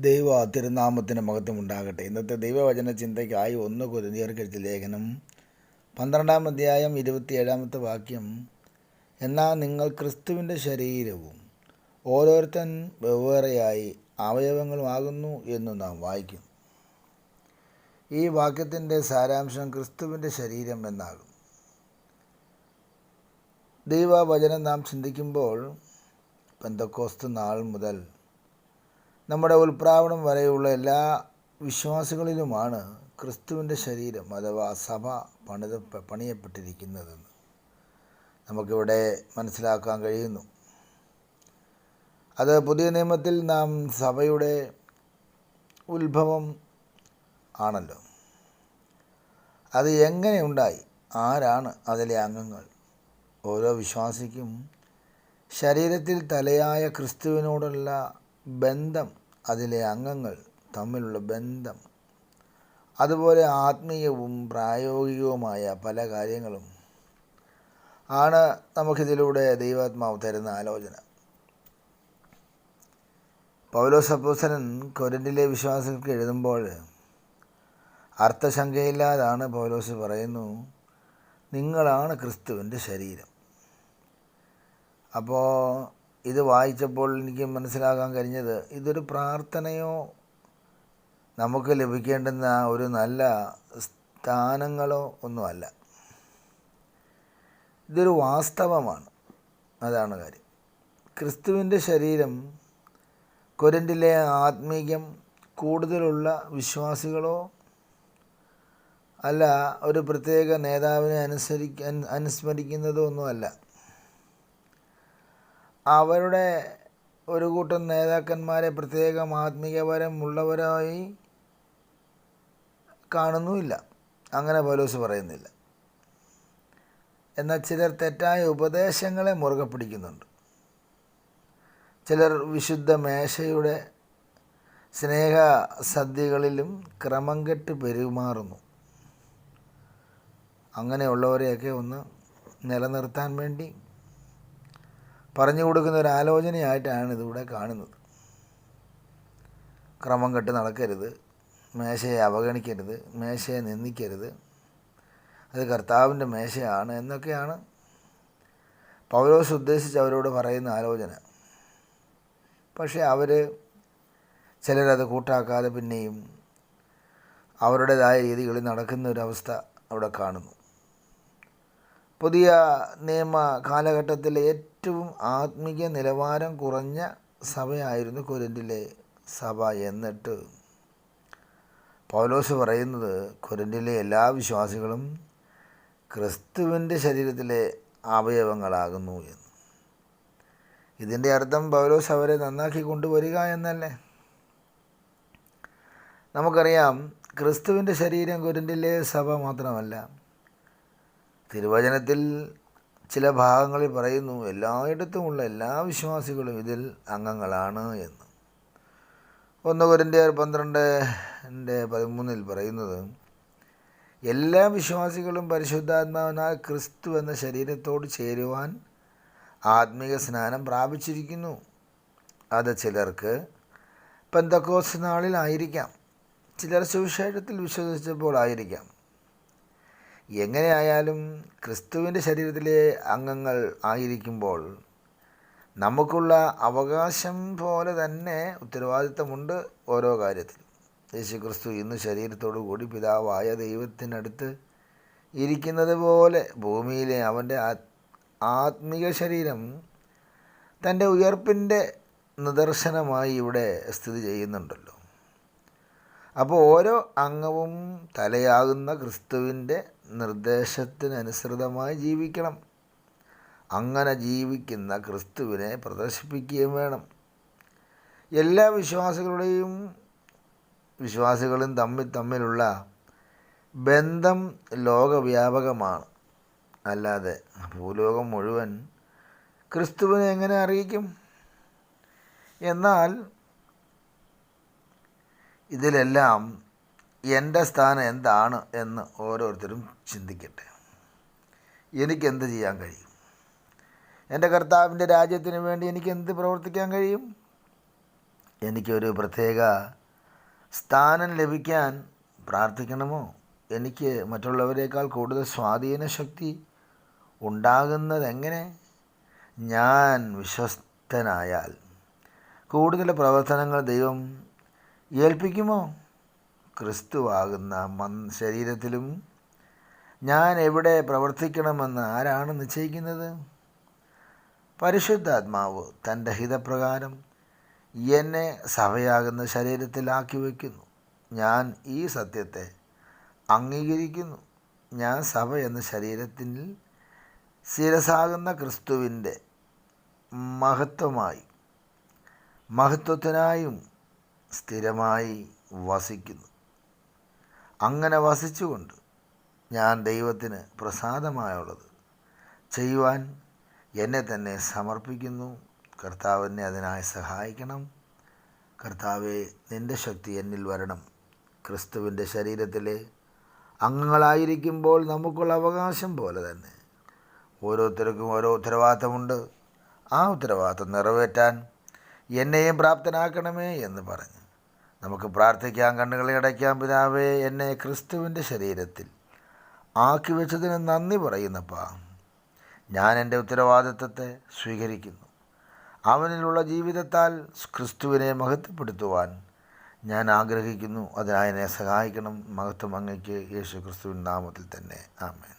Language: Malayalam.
ദൈവ തിരുനാമത്തിന് മഹത്വം ഉണ്ടാകട്ടെ. ഇന്നത്തെ ദൈവവചന ചിന്തയ്ക്കായി ഒന്ന് കുരുതിയർക്കെഴുത്ത ലേഖനം പന്ത്രണ്ടാം അധ്യായം ഇരുപത്തിയേഴാമത്തെ വാക്യം. എന്നാൽ നിങ്ങൾ ക്രിസ്തുവിന്റെ ശരീരവും ഓരോരുത്തൻ വെവ്വേറെയായി അവയവങ്ങളുമാകുന്നു എന്ന് നാം വായിക്കും. ഈ വാക്യത്തിന്റെ സാരാംശം ക്രിസ്തുവിന്റെ ശരീരം എന്നാകും. ദൈവവചനം നാം ചിന്തിക്കുമ്പോൾ പെന്തക്കോസ്ത് നാൾ മുതൽ നമ്മുടെ ഉൽപ്രാവണം വരെയുള്ള എല്ലാ വിശ്വാസികളിലുമാണ് ക്രിസ്തുവിന്റെ ശരീരം അഥവാ സഭ പണിത പണിയപ്പെട്ടിരിക്കുന്നതെന്ന് നമുക്കിവിടെ മനസ്സിലാക്കാൻ കഴിയുന്നു. അത് പുതിയ നിയമത്തിൽ നാം സഭയുടെ ഉത്ഭവം ആണല്ലോ. അത് എങ്ങനെ ഉണ്ടായി? ആരാണ് അതിലെ അംഗങ്ങൾ? ഓരോ വിശ്വാസിക്കും ശരീരത്തിൽ തലയായ ക്രിസ്തുവിനോടുള്ള ബന്ധം അതിലെ അംഗങ്ങൾ തമ്മിലുള്ള ബന്ധം. അതുപോലെ ആത്മീയവും പ്രായോഗികവുമായ പല കാര്യങ്ങളും ആണ് നമുക്കിതിലൂടെ ദൈവാത്മാവ് തരുന്ന ആലോചന. പൗലോസ് അപ്പോസനൻ കൊരണ്ടിലെ വിശ്വാസികൾക്ക് എഴുതുമ്പോൾ അർത്ഥശങ്കയില്ലാതാണ് പൗലോസ് പറയുന്നു നിങ്ങളാണ് ക്രിസ്തുവിന്റെ ശരീരം. അപ്പോൾ ഇത് വായിച്ചപ്പോൾ എനിക്ക് മനസ്സിലാക്കാൻ കഴിഞ്ഞത് ഇതൊരു പ്രാർത്ഥനയോ നമുക്ക് ലഭിക്കേണ്ടുന്ന ഒരു നല്ല സ്ഥാനങ്ങളോ ഒന്നുമല്ല. ഇതൊരു വാസ്തവമാണ്. അതാണ് കാര്യം. ക്രിസ്തുവിന്റെ ശരീരം കൊരണ്ടിലെ ആത്മീയം കൂടുതലുള്ള വിശ്വാസികളോ അല്ല ഒരു പ്രത്യേക നേതാവിനെ അനുസരിക്കാൻ അനുസ്മരിക്കുന്നതോ ഒന്നുമല്ല. അവരുടെ ഒരു കൂട്ടം നേതാക്കന്മാരെ പ്രത്യേകം ആത്മീയപരം ഉള്ളവരായി കാണുന്നുമില്ല. അങ്ങനെ പൗലോസ് പറയുന്നില്ല. എന്നാൽ ചിലർ തെറ്റായ ഉപദേശങ്ങളെ മുറുകെ പിടിക്കുന്നുണ്ട്. ചിലർ വിശുദ്ധ മേശയുടെ സ്നേഹ സദ്യകളിലും ക്രമം കെട്ട് പെരുമാറുന്നു. അങ്ങനെയുള്ളവരെയൊക്കെ ഒന്ന് നിലനിർത്താൻ വേണ്ടി പറഞ്ഞു കൊടുക്കുന്ന ഒരു ആലോചനയായിട്ടാണ് ഇതിവിടെ കാണുന്നത്. ക്രമം കെട്ട് നടക്കരുത്. മേശയെ അവഗണിക്കരുത്. മേശയെ നിന്ദിക്കരുത്. അത് കർത്താവിന്റെ മേശയാണ് എന്നൊക്കെയാണ് പൗലോസ് ഉദ്ദേശിച്ച് അവരോട് പറയുന്ന ആലോചന. പക്ഷേ അവർ ചിലരത് കൂട്ടാക്കാതെ പിന്നെയും അവരുടേതായ രീതികളിൽ നടക്കുന്ന ഒരവസ്ഥ അവിടെ കാണുന്നു. പുതിയ നിയമ കാലഘട്ടത്തിലെ ഏറ്റവും ആത്മീയ നിലവാരം കുറഞ്ഞ സഭയായിരുന്നു കൊരിന്റിലെ സഭ എന്നിട്ട്. പൗലോസ് പറയുന്നത് കൊരിന്റിലെ എല്ലാ വിശ്വാസികളും ക്രിസ്തുവിന്റെ ശരീരത്തിലെ അവയവങ്ങളാകുന്നു എന്ന്. ഇതിന്റെ അർത്ഥം പൗലോസ് അവരെ നന്നാക്കി കൊണ്ടുവരിക എന്നല്ലേ? നമുക്കറിയാം ക്രിസ്തുവിന്റെ ശരീരം കുരണ്ടിലെ സഭ മാത്രമല്ല തിരുവചനത്തിൽ ചില ഭാഗങ്ങളിൽ പറയുന്നു എല്ലായിടത്തുമുള്ള എല്ലാ വിശ്വാസികളും ഇതിൽ അംഗങ്ങളാണ് എന്ന്. ഒന്ന് കുരന്റെ പന്ത്രണ്ടിന്റെ പതിമൂന്നിൽ പറയുന്നത് എല്ലാ വിശ്വാസികളും പരിശുദ്ധാത്മാവിനാൽ ക്രിസ്തു എന്ന ശരീരത്തോട് ചേരുവാൻ ആത്മീക സ്നാനം പ്രാപിച്ചിരിക്കുന്നു. അത് ചിലർക്ക് പെന്തക്കോസ് നാളിലായിരിക്കാം ചിലർ സുവിശേഷത്തിൽ വിശ്വസിച്ചപ്പോൾ ആയിരിക്കാം. എങ്ങനെയായാലും ക്രിസ്തുവിന്റെ ശരീരത്തിലെ അംഗങ്ങൾ ആയിരിക്കുമ്പോൾ നമുക്കുള്ള അവകാശം പോലെ തന്നെ ഉത്തരവാദിത്തമുണ്ട് ഓരോ കാര്യത്തിൽ യേശു ക്രിസ്തു ഇന്ന് ശരീരത്തോടു കൂടി പിതാവായ ദൈവത്തിനടുത്ത് ഇരിക്കുന്നത് പോലെ ഭൂമിയിലെ അവന്റെ ആത്മീക ശരീരം തന്റെ ഉയർപ്പിന്റെ നിദർശനമായി ഇവിടെ സ്ഥിതി ചെയ്യുന്നുണ്ടല്ലോ. അപ്പോൾ ഓരോ അംഗവും തലയാകുന്ന ക്രിസ്തുവിന്റെ നിർദ്ദേശത്തിനനുസൃതമായി ജീവിക്കണം. അങ്ങനെ ജീവിക്കുന്ന ക്രിസ്തുവിനെ പ്രദർശിപ്പിക്കുകയും വേണം. എല്ലാ വിശ്വാസികളുടെയും വിശ്വാസികളും തമ്മിൽ തമ്മിലുള്ള ബന്ധം ലോകവ്യാപകമാണ്. അല്ലാതെ ഭൂലോകം മുഴുവൻ ക്രിസ്തുവിനെ എങ്ങനെ അറിയിക്കും? എന്നാൽ ഇതിലെല്ലാം എന്റെ സ്ഥാനം എന്താണ് എന്ന് ഓരോരുത്തരും ചിന്തിക്കട്ടെ. എനിക്കെന്ത് ചെയ്യാൻ കഴിയും? എന്റെ കർത്താവിന്റെ രാജ്യത്തിന് വേണ്ടി എനിക്ക് എന്ത് പ്രവർത്തിക്കാൻ കഴിയും? എനിക്കൊരു പ്രത്യേക സ്ഥാനം ലഭിക്കാൻ പ്രാർത്ഥിക്കണമോ? എനിക്ക് മറ്റുള്ളവരെക്കാൾ കൂടുതൽ സ്വാധീന ശക്തി ഉണ്ടാകുന്നത് എങ്ങനെ? ഞാൻ വിശ്വസ്തനായാൽ കൂടുതൽ പ്രവർത്തനങ്ങൾ ദൈവം ഏൽപ്പിക്കുമോ? ക്രിസ്തുവാകുന്ന മൻ ശരീരത്തിലും ഞാൻ എവിടെ പ്രവർത്തിക്കണമെന്ന് ആരാണ് നിശ്ചയിക്കുന്നത്? പരിശുദ്ധാത്മാവ് തന്റെ ഹിതപ്രകാരം എന്നെ സഭയാകുന്ന ശരീരത്തിലാക്കി വയ്ക്കുന്നു. ഞാൻ ഈ സത്യത്തെ അംഗീകരിക്കുന്നു. ഞാൻ സഭ എന്ന ശരീരത്തിൽ ശിരസാകുന്ന ക്രിസ്തുവിന്റെ മഹത്വമായി മഹത്വത്തിനായും സ്ഥിരമായി വസിക്കുന്നു. അങ്ങനെ വസിച്ചുകൊണ്ട് ഞാൻ ദൈവത്തിന് പ്രസാദമായുള്ളത് ചെയ്യുവാൻ എന്നെ തന്നെ സമർപ്പിക്കുന്നു. കർത്താവിനെ അതിനായി സഹായിക്കണം. കർത്താവെ നിന്റെ ശക്തി എന്നിൽ വരണം. ക്രിസ്തുവിന്റെ ശരീരത്തിലെ അംഗങ്ങളായിരിക്കുമ്പോൾ നമുക്കുള്ള അവകാശം പോലെ തന്നെ ഓരോരുത്തർക്കും ഓരോ ഉത്തരവാദിത്തമുണ്ട്. ആ ഉത്തരവാദിത്തം നിറവേറ്റാൻ എന്നെയും പ്രാപ്തനാക്കണമേ എന്ന് പറഞ്ഞു. നമുക്ക് പ്രാർത്ഥിക്കാം. കണ്ണുകളെ അടയ്ക്കാം. പിതാവേ എന്നെ ക്രിസ്തുവിന്റെ ശരീരത്തിൽ ആക്കി വെച്ചതിന് നന്ദി പറയുന്നപ്പാ. ഞാൻ എന്റെ ഉത്തരവാദിത്വത്തെ സ്വീകരിക്കുന്നു. അവനിലുള്ള ജീവിതത്താൽ ക്രിസ്തുവിനെ മഹത്വപ്പെടുത്തുവാൻ ഞാൻ ആഗ്രഹിക്കുന്നു. അതിനായി എന്നെ സഹായിക്കണം. മഹത്വം അങ്ങയ്ക്ക് യേശു ക്രിസ്തുവിൻ നാമത്തിൽ തന്നെ. ആമേൻ.